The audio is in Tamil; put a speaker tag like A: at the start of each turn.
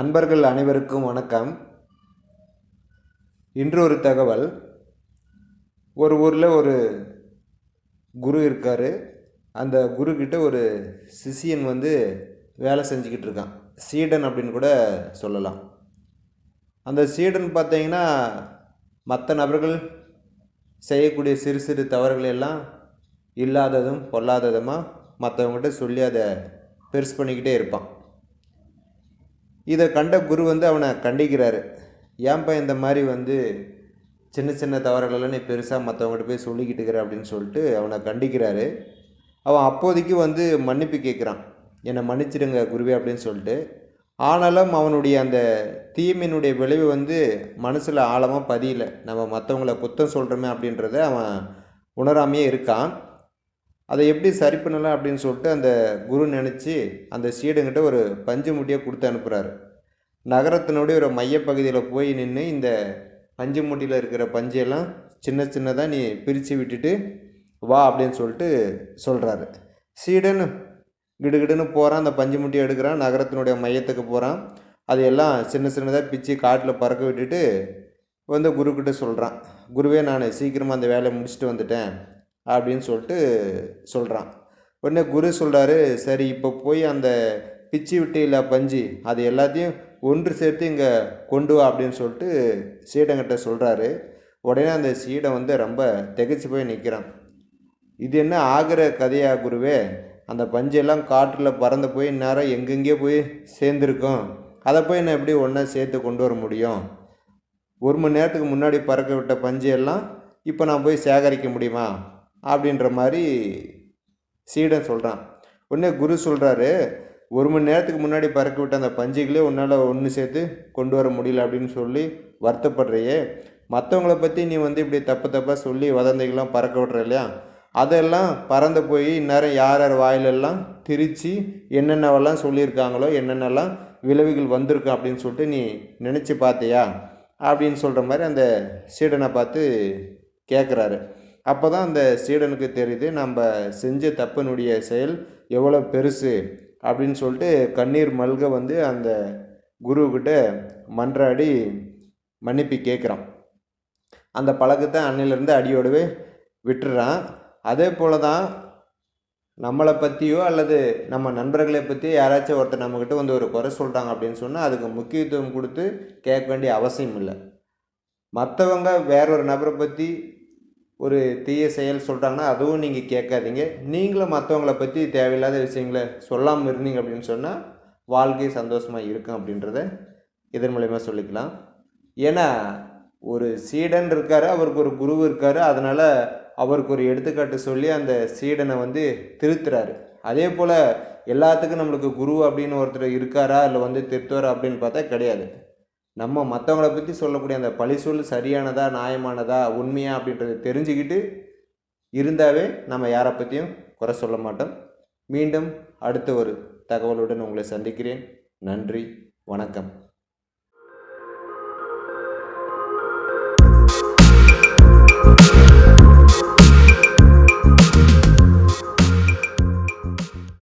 A: நண்பர்கள் அனைவருக்கும் வணக்கம். இன்று ஒரு தகவல். ஒரு ஊரில் ஒரு குரு இருக்கார். அந்த குரு ஒரு சிஷியன் வந்து வேலை செஞ்சுக்கிட்டு இருக்கான். சீடன் அப்படின்னு கூட சொல்லலாம். அந்த சீடன் பார்த்தீங்கன்னா மற்ற நபர்கள் செய்யக்கூடிய சிறு சிறு தவறுகள் எல்லாம் இல்லாததும் பொல்லாததுமாக மற்றவங்ககிட்ட சொல்லி அதை பெருசு பண்ணிக்கிட்டே இருப்பான். இதை கண்ட குரு வந்து அவனை கண்டிக்கிறாரு. ஏன்பா இந்த மாதிரி வந்து சின்ன சின்ன தவறுகளெல்லாம் நீ பெருசாக மற்றவங்ககிட்ட போய் சொல்லிக்கிட்டு இருக்கிற? அப்படின்னு சொல்லிட்டு அவனை கண்டிக்கிறாரு. அவன் அப்போதைக்கு வந்து மன்னிப்பு கேட்குறான். என்னை மன்னிச்சிடுங்க குருவே அப்படின்னு சொல்லிட்டு. ஆனாலும் அவனுடைய அந்த தீமையினுடைய விளைவு வந்து மனசில் ஆழமாக பதியலை. நம்ம மற்றவங்கள குத்தம் சொல்கிறோமே அப்படின்றத அவன் உணராமையே இருக்கான். அதை எப்படி சரி பண்ணலாம் அப்படின்னு சொல்லிட்டு அந்த குரு நினச்சி அந்த சீடுங்கிட்ட ஒரு பஞ்சு முட்டியை கொடுத்து அனுப்புகிறாரு நகரத்தினுடைய ஒரு மையப்பகுதியில் போய் நின்று இந்த பஞ்சு மூட்டையில் இருக்கிற பஞ்சையெல்லாம் சின்ன சின்னதாக நீ பிரித்து விட்டுட்டு வா அப்படின்னு சொல்லிட்டு சொல்கிறாரு சீடன் கிடுகிடுன்னு போகிறான் அந்த பஞ்சு முட்டியை எடுக்கிறான் நகரத்தினுடைய மையத்துக்கு போகிறான் அது எல்லாம் சின்ன சின்னதாக பிச்சு காட்டில் பறக்க விட்டுட்டு வந்து குருக்கிட்ட சொல்கிறான் குருவே நான் சீக்கிரமாக அந்த வேலையை முடிச்சுட்டு வந்துட்டேன். அப்படின்னு சொல்லிட்டு சொல்கிறான் உடனே குரு சொல்கிறாரு சரி இப்போ போய் அந்த பிச்சு விட்டியில் பஞ்சு அது எல்லாத்தையும் ஒன்று சேர்த்து இங்கே கொண்டு வா அப்படின்னு சொல்லிட்டு சீடங்கிட்ட சொல்கிறாரு உடனே அந்த சீடை வந்து ரொம்ப திகைச்சு போய் நிற்கிறான் இது என்ன ஆகிற கதையா குருவே? அந்த பஞ்செல்லாம் காற்றில் பறந்து போய் நேரம் எங்கெங்கே போய் சேர்ந்துருக்கும்? அதை போய் நான் எப்படி ஒன்றா சேர்த்து கொண்டு வர முடியும்? ஒரு மணி நேரத்துக்கு முன்னாடி பறக்க விட்ட பஞ்சு எல்லாம் இப்போ நான் போய் சேகரிக்க முடியுமா? அப்படின்ற மாதிரி சீடன் சொல்கிறான் உடனே குரு சொல்கிறாரு ஒரு மணி நேரத்துக்கு முன்னாடி பறக்க விட்ட அந்த பஞ்சுகளே உன்னால் ஒன்று சேர்த்து கொண்டு வர முடியல அப்படின்னு சொல்லி வருத்தப்படுறியே. மற்றவங்கள பற்றி நீ வந்து இப்படி தப்பு தப்பாக சொல்லி வதந்தைகள்லாம் பறக்க விட்ற இல்லையா? அதெல்லாம் பறந்து போய் இந்நேரம் யார் யார் வாயிலெல்லாம் திரித்து என்னென்னவெல்லாம் சொல்லியிருக்காங்களோ என்னென்னலாம் விளைவுகள் வந்திருக்கும் அப்படின்னு சொல்லிட்டு நீ நினச்சி பார்த்தியா? அப்படின்னு சொல்கிற மாதிரி அந்த சீடனை பார்த்து கேட்குறாரு அப்போ தான் அந்த சீடனுக்கு தெரியுது நம்ம செஞ்ச தப்பினுடைய செயல் எவ்வளோ பெருசு அப்படின்னு சொல்லிட்டு கண்ணீர் மல்க வந்து அந்த குருக்கிட்ட மன்றாடி மன்னிப்பு கேட்குறான். அந்த பழக்கத்தை அன்னையிலேருந்து அடியோடவே விட்டுறான். அதே போல் தான் நம்மளை பற்றியோ அல்லது நம்ம நண்பர்களை பற்றி யாராச்சும் ஒருத்தர் நம்மக்கிட்ட வந்து ஒரு குறை சொல்கிறாங்க அப்படின்னு சொன்னால் அதுக்கு முக்கியத்துவம் கொடுத்து கேட்க வேண்டிய அவசியம் இல்லை. மற்றவங்க வேறொரு நபரை பற்றி ஒரு தீய செயல் சொல்கிறாங்கன்னா அதுவும் நீங்கள் கேட்காதீங்க. நீங்களும் மற்றவங்கள பற்றி தேவையில்லாத விஷயங்களை சொல்லாமல் இருந்தீங்க அப்படின்னு சொன்னால் வாழ்க்கை சந்தோஷமாக இருக்கும் அப்படின்றத இதன் மூலயமா சொல்லிக்கலாம். ஏன்னா ஒரு சீடன் இருக்கார் அவருக்கு ஒரு குரு இருக்கார் அதனால் அவருக்கு ஒரு எடுத்துக்காட்டு சொல்லி அந்த சீடனை வந்து திருத்துறாரு. அதே போல் எல்லாத்துக்கும் நம்மளுக்கு குரு அப்படின்னு ஒருத்தர் இருக்காரா இல்லை வந்து திருத்துவாரா அப்படின்னு பார்த்தா கிடையாது. நம்ம மற்றவங்கள பற்றி சொல்லக்கூடிய அந்த பழிசொல் சரியானதா நியாயமானதா உண்மையா அப்படின்றத தெரிஞ்சுக்கிட்டு இருந்தாவே நம்ம யாரை பற்றியும் குறை சொல்ல மாட்டோம். மீண்டும் அடுத்த ஒரு தகவலுடன் உங்களை சந்திக்கிறேன். நன்றி வணக்கம்.